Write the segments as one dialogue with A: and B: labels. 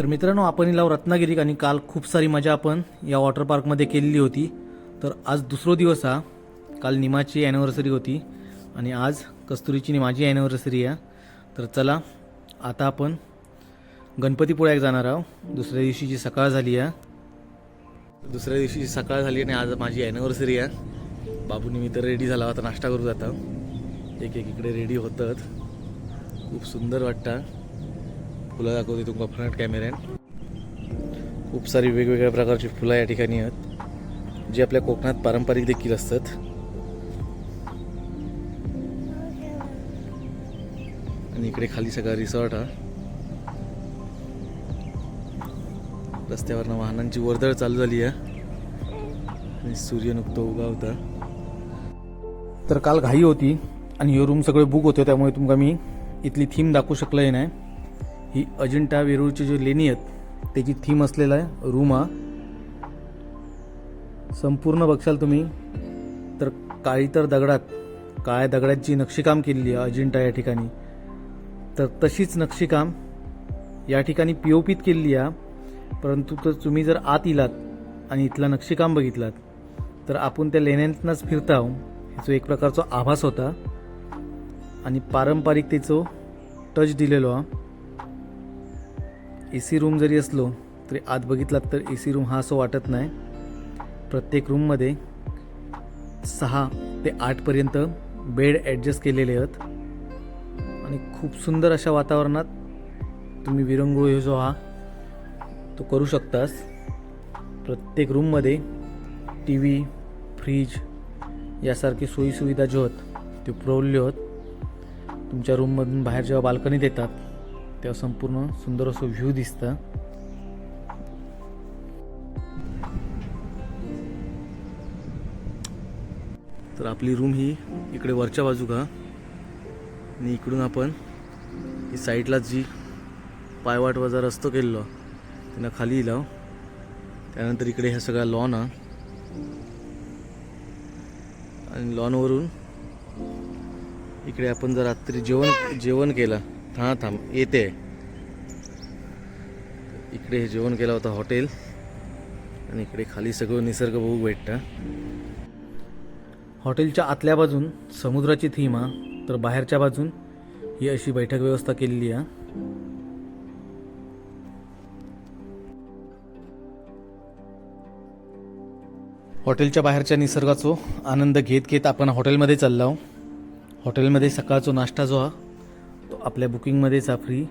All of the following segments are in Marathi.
A: तर मित्रांनो आपण इलाव रत्नागिरी आणि काल खूप सारी मजा आपण या वॉटर पार्कमध्ये केलेली होती. तर आज दुसरा दिवस हा. काल निमाची ॲनिव्हर्सरी होती आणि आज कस्तुरीची माझी ॲनिव्हर्सरी आहे. तर चला आता आपण गणपतीपुळ्याक जाणार आहोत. दुसऱ्या दिवशीची सकाळ झाली आहे. दुसऱ्या दिवशीची सकाळ झाली आणि आज माझी ॲनिव्हर्सरी आहे. बाबूनी मी तर रेडी झाला आता नाश्ता करू जाता एक एक इकडे रेडी होतात. खूप सुंदर वाटतं. फुलं दाखवते तुमका फ्रंट कॅमेऱ्यान. खूप सारी वेगवेगळ्या प्रकारची फुलं या ठिकाणी आहेत जी आपल्या कोकणात पारंपरिक देखील असतात. आणि इकडे खाली सगळा रिसॉर्ट हा. रस्त्यावरनं वाहनांची वर्दळ चालू झाली आहे. आणि सूर्य नुकतो उगा होता. तर काल घाई होती आणि हे रूम सगळे बुक होते त्यामुळे तुमका मी इथली थीम दाखवू शकलोय नाही. ही अजिंठा वेरूळची जी लेणी आहेत त्याची थीम असलेला आहे रूम. हा संपूर्ण बघशाल तुम्ही. तर काळी तर दगडात काळ्या दगडाची नक्षीकाम केलेली आहे अजिंठा या ठिकाणी. तर तशीच नक्षीकाम या ठिकाणी पी ओ पीत केलेली आहे. परंतु तर तुम्ही जर आत इलात आणि इथला नक्षीकाम बघितलात तर आपण त्या लेण्यांतनंच फिरता ह्याचो एक प्रकारचा आभास होता. आणि पारंपरिकतेचो टच दिलेलो हा ए सी रूम जरी असलो तरी आत बघितलात तर ए सी रूम हा असं वाटत नाही. प्रत्येक रूममध्ये सहा ते आठपर्यंत बेड ॲडजस्ट केलेले आहेत. आणि खूप सुंदर अशा वातावरणात तुम्ही विरंगुळ जो हा तो करू शकतास. प्रत्येक रूममध्ये टी व्ही फ्रीज यासारखी सोयीसुविधा ज्या आहेत ते पुरवले आहेत. तुमच्या रूममधून बाहेर जेव्हा बाल्कनीत येतात तेव्हा संपूर्ण सुंदर असं व्ह्यू दिसतं. तर आपली रूम ही इकडे वरच्या बाजू का आणि इकडून आपण ही साईडला जी पायवाट वजा रस्तो केलेलो त्यांना खाली इलाव त्यानंतर इकडे ह्या सगळ्या लॉन हा आणि लॉनवरून इकडे आपण जर रात्री जेवण जेवण केलं हां थांब. येते. इकडे हे जेवण केलं होतं हॉटेल. आणि इकडे खाली सगळं निसर्ग बघू भेटतं. हॉटेलच्या आतल्या बाजून समुद्राची थीम हा. तर बाहेरच्या बाजून ही अशी बैठक व्यवस्था केलेली आहे हॉटेलच्या बाहेरच्या निसर्गाचो आनंद घेत घेत आपण हॉटेलमध्ये चाललो हॉटेलमध्ये सकाळचा नाश्ता जो हा तो आपल्या बुकिंगमध्येच हा फ्री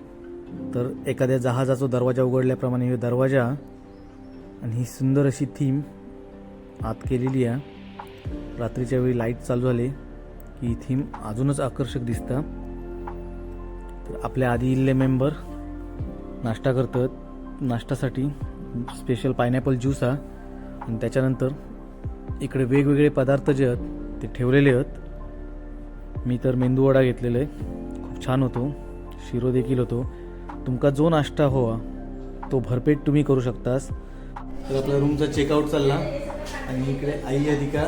A: तर एखाद्या जहाजाचा दरवाजा उघडल्याप्रमाणे हे दरवाजा आणि ही सुंदर अशी थीम आत केलेली आहे. रात्रीच्या वेळी लाइट चालू झाले की ही थीम अजूनच आकर्षक दिसतं. तर आपल्या आधी इल्ले मेंबर नाश्ता करतात. नाश्त्यासाठी स्पेशल पायनॅपल ज्यूस हा. आणि त्याच्यानंतर इकडे वेगवेगळे पदार्थ जे आहेत ते ठेवलेले आहेत. मी तर मेंदूवडा घेतलेला आहे. छान होतो शिरो देखील होतो. तुमका जो नाश्ता हवा तो भरपेट तुम्ही करू शकतास. तर आपल्या रूमचा चेकआउट चालला. आणि इकडे आई अधिका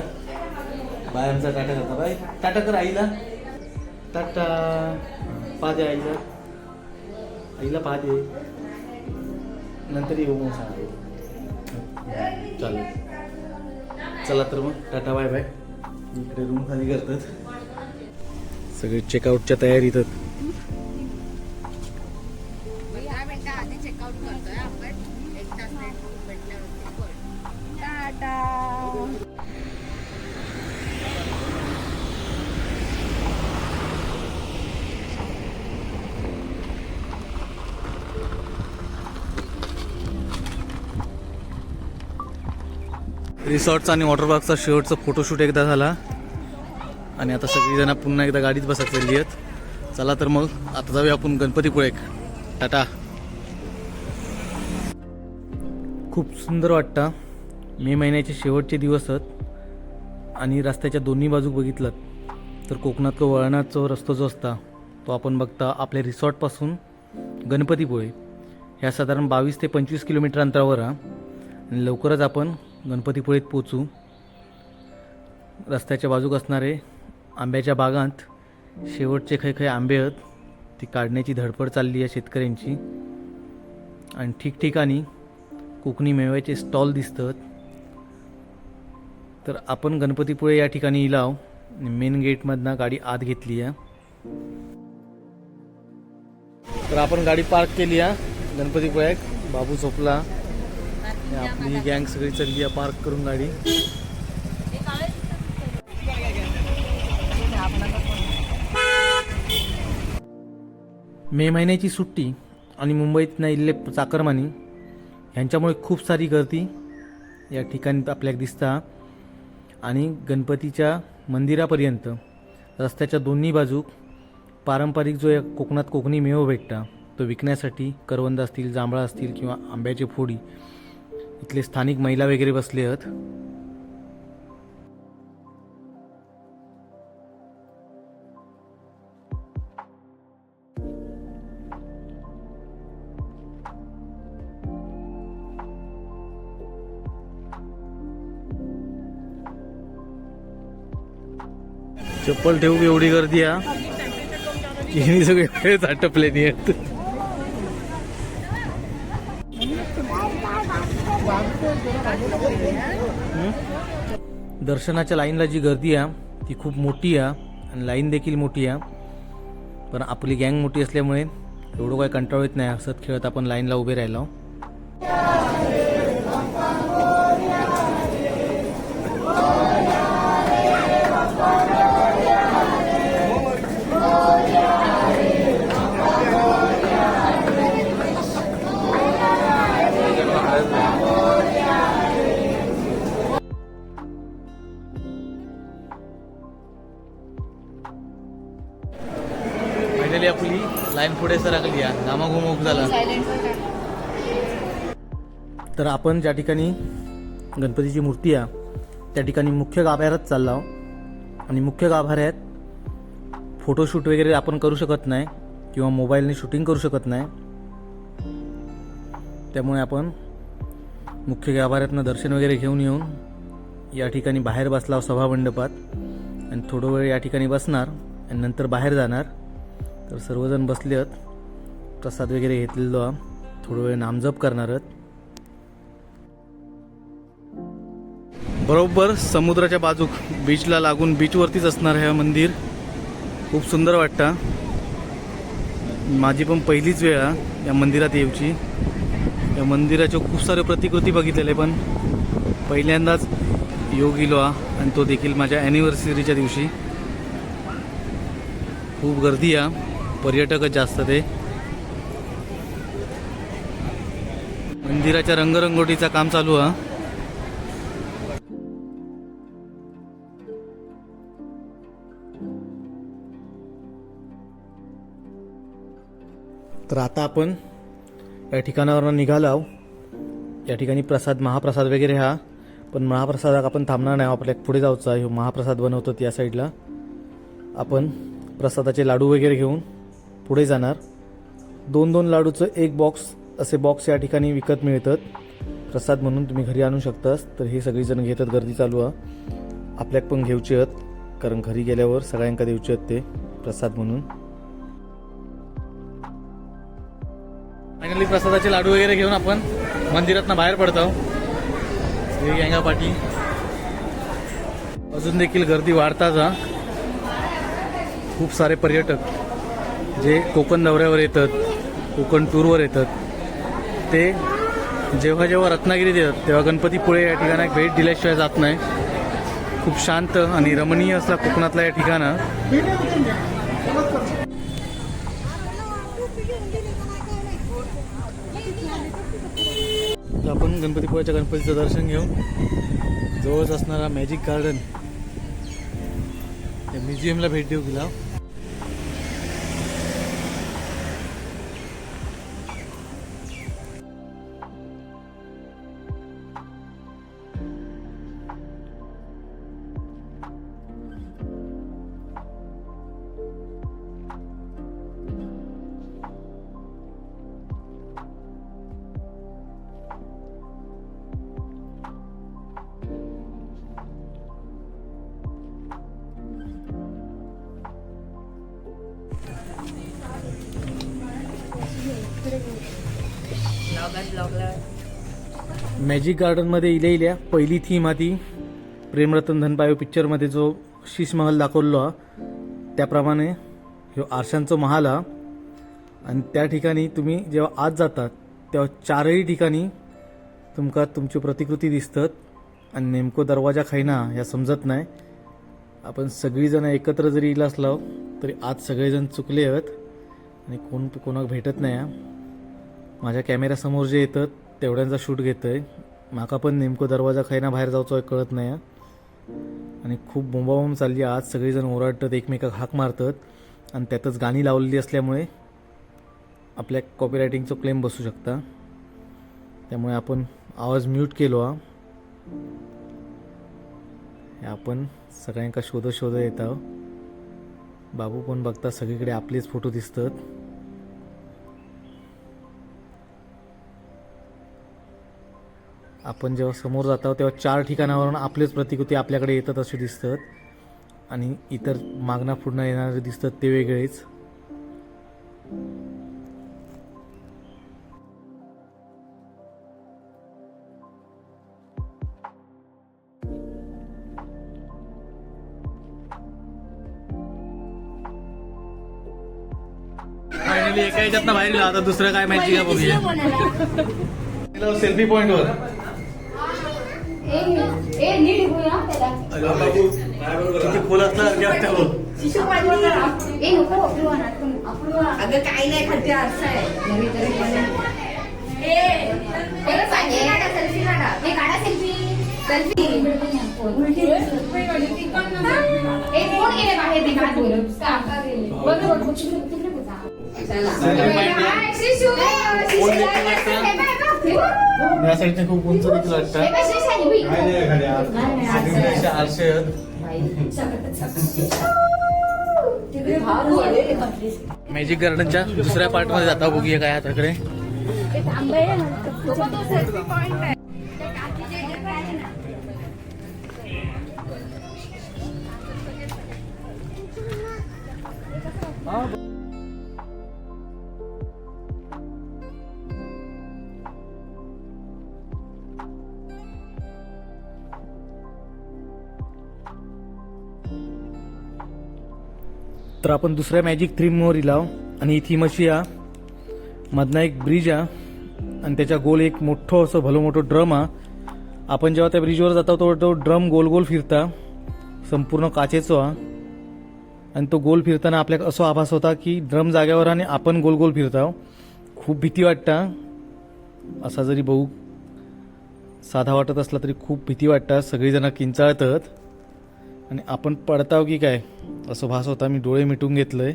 A: बाय आमचा टाटा करता बाय टाटा कर आईला. टाटा. पाहते आईला. आईला पाहते. दे नंतर येऊ मग सांगा चालेल. चला तर मग. Tata bye bye. इकडे रूम खाली करतात. सगळे चेकआउटच्या तयारीत रिसॉर्टचा आणि वॉटर पार्कचा शेवटचा फोटोशूट एकदा झाला. आणि आता सगळीजण पुन्हा एकदा गाडीत बसा चालली आहेत चला तर मग आता जाऊया आपण गणपतीपुळे टाटा. खूप सुंदर वाटतं. मे महिन्याचे शेवटचे दिवस आहेत. आणि रस्त्याच्या दोन्ही बाजू बघितलं तर कोकणात वळणाचा रस्ता जो असता तो आपण बघता आपल्या रिसॉर्टपासून गणपतीपुळे ह्या साधारण बावीस ते पंचवीस किलोमीटर अंतरावर आणि लवकरच आपण गणपतीपुळेत पोचू रस्त्याच्या बाजूक असणारे आंब्याच्या बागांत शेवटचे खै खै आंबे आहेत ती काढण्याची धडपड चालली आहे शेतकऱ्यांची. आणि ठिकठिकाणी कोकणी मेव्याचे स्टॉल दिसतात तर आपण गणपतीपुळे या ठिकाणी इलाव मेन गेटमधनं गाडी आत घेतली आहे. तर आपण गाडी पार्क केली आहे गणपतीपुळ्यात. बाबू झोपला. आणि आपली गँग सगळी चालली आहे पार्क करून गाडी. मे महिन्याची सुट्टी आणि मुंबईतनं इल्ले चाकरमानी ह्यांच्यामुळे खूप सारी गर्दी या ठिकाणी आपल्याला दिसता. आणि गणपतीच्या मंदिरापर्यंत रस्त्याच्या दोन्ही बाजूक पारंपरिक जो या कोकणात कोकणी मेव भेटता तो विकण्यासाठी करवंद असतील जांभळा असतील किंवा आंब्याचे फोडी इथले स्थानिक महिला वगैरे बसले आहेत. चप्पल ठेवू एवढी गर्दी हा. की सगळे खेळच आटपले आहेत. दर्शनाच्या लाईनला जी गर्दी आहे ती खूप मोठी आहे आणि लाईन देखील मोठी आहे. पण आपली गँग मोठी असल्यामुळे एवढं काही कंटाळ येत नाही हसत खेळत आपण लाईनला उभे राहिलो. लाईन पुढे सरकली आहे घामाघूम झाला. तर आपण ज्या ठिकाणी गणपतीची मूर्ती आहे त्या ठिकाणी मुख्य गाभाऱ्यात चाललो आणि मुख्य गाभाऱ्यात फोटोशूट वगैरे आपण करू शकत नाही किंवा मोबाईलने शूटिंग करू शकत नाही. त्यामुळे आपण मुख्य गाभाऱ्यातनं दर्शन वगैरे घेऊन येऊन या ठिकाणी बाहेर बसला सभामंडपात. आणि थोडं वेळ या ठिकाणी बसणार आणि नंतर बाहेर जाणार. तर सर्वजण बसले आहेत. प्रसाद वगैरे घेतलेलो आहे. थोडं वेळ नामजप करणार आहेत. बरोबर समुद्राच्या बाजूक बीचला लागून बीचवरतीच असणार हे मंदिर. खूप सुंदर वाटतं. माझी पण पहिलीच वेळ आहे या मंदिरात येऊची. या मंदिराच्या खूप सारे प्रतिकृती बघितलेले पण. पहिल्यांदाच योग इलो आणि तो देखील माझ्या ॲनिव्हर्सरीच्या दिवशी. खूप गर्दी आहे पर्यटकच जास्त ते. मंदिराच्या रंगरंगोटीचं काम चालू हा. तर आता आपण या ठिकाणावर निघालो आहो. या ठिकाणी प्रसाद महाप्रसाद वगैरे हा. पण महाप्रसादाक आपण थांबणार नाही आपल्या पुढे जाऊचं आहे. महाप्रसाद बनवतो त्या साईडला. आपण प्रसादाचे लाडू वगैरे घेऊन पुढे जाणार. दोन दोन लाडूचं एक बॉक्स असे बॉक्स या ठिकाणी विकत मिळतात. प्रसाद म्हणून तुम्ही घरी आणू शकतास तर हे सगळीजण घेतात गर्दी चालू आहे. आपल्याक पण घेऊचे आहेत कारण घरी गेल्यावर सगळ्यांका देऊचे आहेत ते प्रसाद म्हणून. फायनली प्रसादाचे लाडू वगैरे घेऊन आपण मंदिरातनं बाहेर पडतो श्री गंगा पाटी. अजून देखील गर्दी वाढताच खूप सारे पर्यटक जे कोकण दौऱ्यावर येतात कोकण टूरवर येतात ते जेव्हा जेव्हा रत्नागिरीत येतात तेव्हा गणपतीपुळे या ठिकाणी भेट दिल्याशिवाय जात नाही. खूप शांत आणि रमणीय असा कोकणातला या ठिकाण. तर आपण गणपतीपुळ्याच्या गणपतीचं दर्शन घेऊन जवळच असणारा मॅजिक गार्डन. या म्युझियमला भेट देऊ गेला मॅजिक गार्डनमध्ये इल्या इल्या पहिली थीम हा ती प्रेमरतन धनपायो पिक्चरमध्ये जो शीश महल दाखवलो हा. त्याप्रमाणे ह्यो आरशांचो महाल हा. आणि त्या ठिकाणी तुम्ही जेव्हा आत जातात तेव्हा चारही ठिकाणी तुमका तुमची प्रतिकृती दिसतात. आणि नेमको दरवाजा खायना ह्या समजत नाही. आपण सगळीजणं एकत्र जरी इला असलो तरी आज सगळेजण चुकले आहेत. आणि कोण कोणाक भेटत नाही आहे माझ्या कॅमेऱ्यासमोर जे येतात तेवढ्यांचा शूट घेतोय. माका पण नेमकं दरवाजा खायना बाहेर जाऊचो कळत नाही आणि खूप बोंबाबोंब चालली आज सगळेजण ओरडतात एकमेकाक हाक मारतात. आणि त्यातच गाणी लावलेली असल्यामुळे आपल्या कॉपीरायटिंगचं क्लेम बसू शकता. त्यामुळे आपण आवाज म्यूट केलो हा. हे आपण सगळ्यांका शोध शोध येत आहो बाबू पण बघता सगळीकडे आपलेच फोटो दिसतात. आपण जेव्हा समोर जातो तेव्हा चार ठिकाणावरून आपलेच प्रतिकृती आपल्याकडे येतात असे दिसतात. आणि इतर मागणा पुढणं येणारे दिसतात ते वेगळेच. फायनली एका ह्याच्यात बाहेर आता दुसरं काय माहिती का बघूया. सेल्फी पॉइंट वर.
B: अप्रूव्ह अगं काही नाही खाद्य आरसा आहे
A: या साईडने खूप उंच देखील वाटतं आहेत
B: वाढले.
A: मॅजिक गार्डनच्या दुसऱ्या पार्टमध्ये जाता बघूया काय आता इकडे तर आपण दुसऱ्या मॅजिक थीमवर इलाव आणि ही थीम अशी मधना एक ब्रिज आ आणि त्याच्या गोल एक मोठं असं भलं मोठं ड्रम हा आपण जेव्हा त्या ब्रिजवर जातो तो तो ड्रम गोल गोल फिरता. संपूर्ण काचेचो हा आणि तो गोल फिरताना आपल्याला असो आभास होता की ड्रम जाग्यावर आणि आपण गोल गोल फिरता खूप भीती वाटता. असा जरी बघू साधा वाटत असला तरी खूप भीती वाटतात सगळीजणं किंचाळतात. आणि आपण पडताव की काय? असं भास होता मी डोळे मिटून घेतलंय.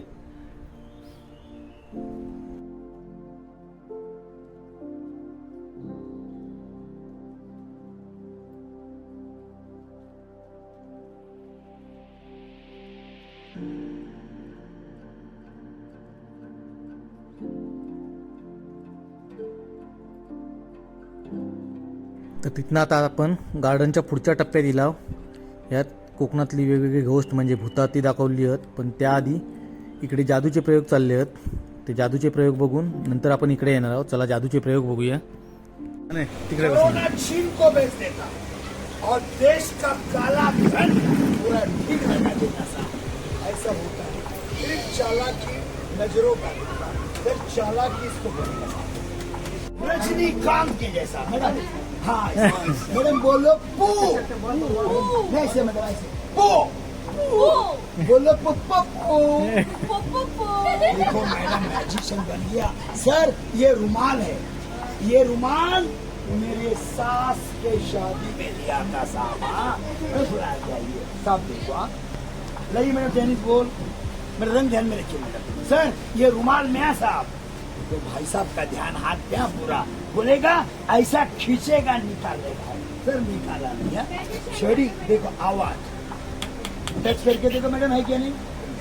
A: तर तिथनं आता आपण गार्डनच्या पुढच्या टप्प्यात दिला यात कोकणातली वेगवेगळी गोष्ट म्हणजे भूताती दाखवली आहेत पण त्याआधी इकडे जादूचे प्रयोग चालले आहेत. ते जादूचे प्रयोग बघून नंतर आपण इकडे येणार आहोत. चला जादूचे प्रयोग बघूया. नाही तिकडे
C: चीन को बेच देता और देश का काला धन पूरा ठीक लगा देता ऐसा होता है। सिर्फ चालाकी नजरों का होता है। फिर चालाकी इसको बोलता है। रजनीकांत के जैसा मैडम हाँ मैडम बोलो पू ऐसे मैडम ऐसे पू बोलो देखो मैडम मैजिशियन बन गया सर ये रुमाल है ये रुमाल मेरे सास के शादी में लिया था हाँ जाइए साहब देखो हाँ लाइए मैडम टेनिस बॉल मेरा रंग ध्यान में रखिए, मैडम। सर, ये रुमाल मैं साहब। तो भाई साहब का ध्यान हाथ क्या पूरा? बोलेगा, ऐसा खींचेगा, निकालेगा। सर निकाला भैया शेडी देखो, आवाज़। टच करके देखो, मैडम, है क्या नहीं?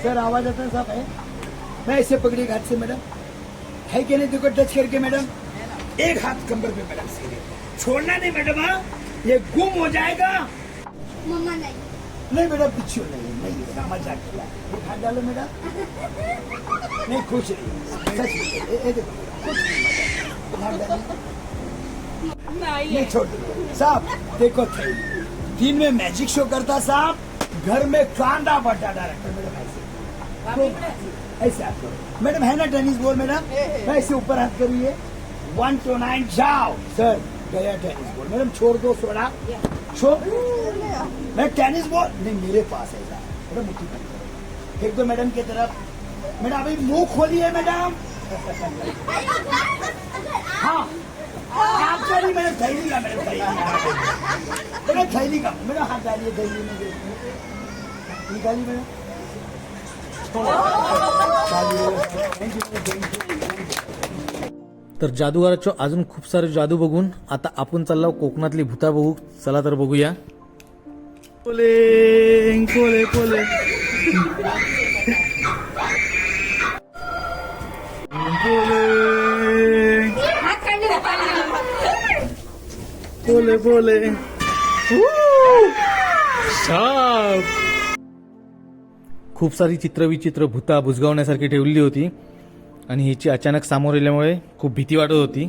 C: सर, आवाज़ आता है साहब है? मैं ऐसे पकड़ी हाथ से, मैडम। है क्या नहीं? देखो टच करके, मैडम। एक हाथ कंबर पे मैडम छोड़ना नहीं, मैडम हाँ? ये गुम हो जाएगा।
B: मम्मा, नाही।
C: नहीं मैडम पिछू नहीं नहीं बेटा मज़ाक किया एक हाथ डालो मैडम नहीं खुश रही सच नहीं नहीं छोटी साहब देखो थैली दिन में मैजिक शो करता साहब घर में कांदा बटाटा डायरेक्टर मैडम ऐसे तो ऐसे आप करो मैडम है ना टेनिस बॉल मैडम? ऐसे ऊपर हाथ करिए। वन टू नाइन जाओ। सर गया टेनिस बॉल। मैडम छोड़ दो सोडा छोड़ मैं टेनिस बॉल नहीं, मेरे पास है मैडम मुट्ठी बंद फेंक दो मैडम की तरफ़ मैडम अभी मुँह खोलिए मैडम हाँ। आपका नहीं मैडम थैली का मैडम थैली मैडम थैली का मैडम हाथ डालिए थैली में निकालिए madam thank you thank you
A: तर जादूगाराच्या अजून खूप सारे जादू बघून आता आपण चाललो कोकणातली भूता बघू. चला तर बघूया.
B: ना पाण्याला.
A: पोले पोले साप खूप सारी चित्रविचित्र भूता बुजगावण्यासारखी ठेवली होती. आणि हिची अचानक समोर आल्यामुळे खूप भीती वाटत होती.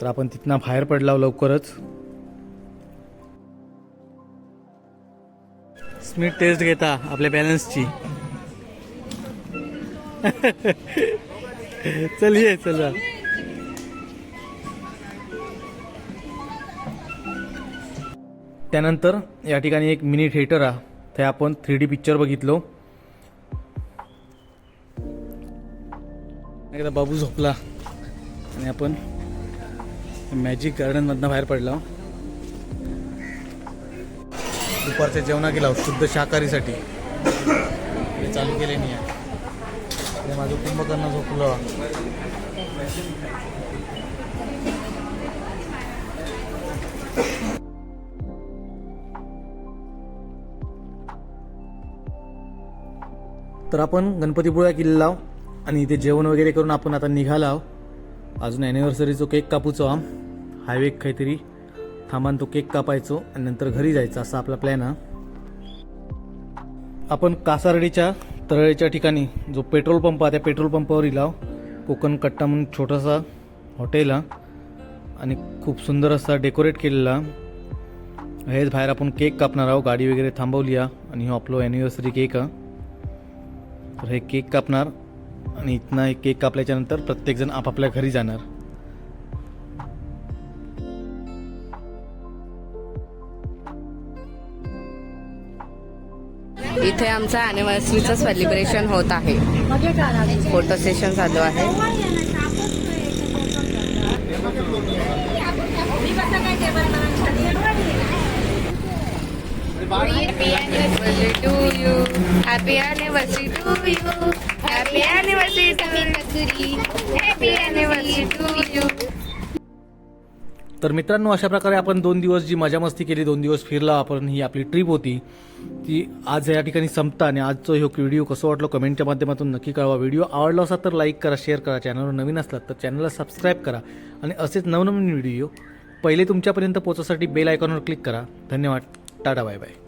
A: तर आपण तिथनं बाहेर पडला लवकरच. स्मिट टेस्ट घेता आपल्या बॅलन्सची चल ये चला. त्यानंतर या ठिकाणी एक मिनी थिएटर आहे. ते आपण थ्री डी पिक्चर बघितलो. एकदा बाबू झोपला. आणि आपण मॅजिक गार्डन मधनं बाहेर पडलो दुपारच्या जेवणा गेला शुद्ध शाकाहारीसाठी. हे चालू केले नाही आहे माझं कुंभकर्ण झोपलं तर आपण गणपतीपुळा किल्ला आणि इथे जेवण वगैरे करून आपण आता निघाला अजून ॲनिव्हर्सरीचं केक कापूचो आम. हायवे काहीतरी. थांबान तो केक कापायचो आणि नंतर घरी जायचं असा आपला प्लॅन हा आपण कासारडीच्या तळेच्या ठिकाणी जो पेट्रोल पंप आहे त्या पेट्रोल पंपावर इलाव. कोकण कट्टा म्हणून छोटासा हॉटेल हा आणि खूप सुंदर असा डेकोरेट केलेला. हेच बाहेर आपण केक कापणार आहोत. गाडी वगैरे थांबवली हा आणि हो आपलो ॲनिव्हर्सरी केक हा तर हे केक कापणार. आणि इथनं एक केक कापल्याच्या नंतर प्रत्येकजण आपापल्या घरी जाणार.
D: इथे आमचं अॅनिव्हर्सरीचं सेलिब्रेशन होत आहे. फोटो सेशन चालू आहे. Happy anniversary to you. Happy anniversary to you. Happy anniversary to you. Happy anniversary to you.
A: तर मित्रांनो अशा प्रकारे आपण दोन दिवस जी मजा मस्ती केली दोन दिवस फिरला आपण ही आपली ट्रिप होती ती आज या ठिकाणी संपता आणि आजचा हा व्हिडिओ कसं वाटलं कमेंटच्या माध्यमातून नक्की कळवा व्हिडिओ आवडला असा तर लाईक करा शेअर करा चॅनलवर नवीन असलात तर चॅनलला सबस्क्राईब करा आणि असेच नवनवीन व्हिडिओ पहिले तुमच्यापर्यंत पोहोचण्यासाठी बेल आयकॉनवर क्लिक करा धन्यवाद टाटा बाय बाय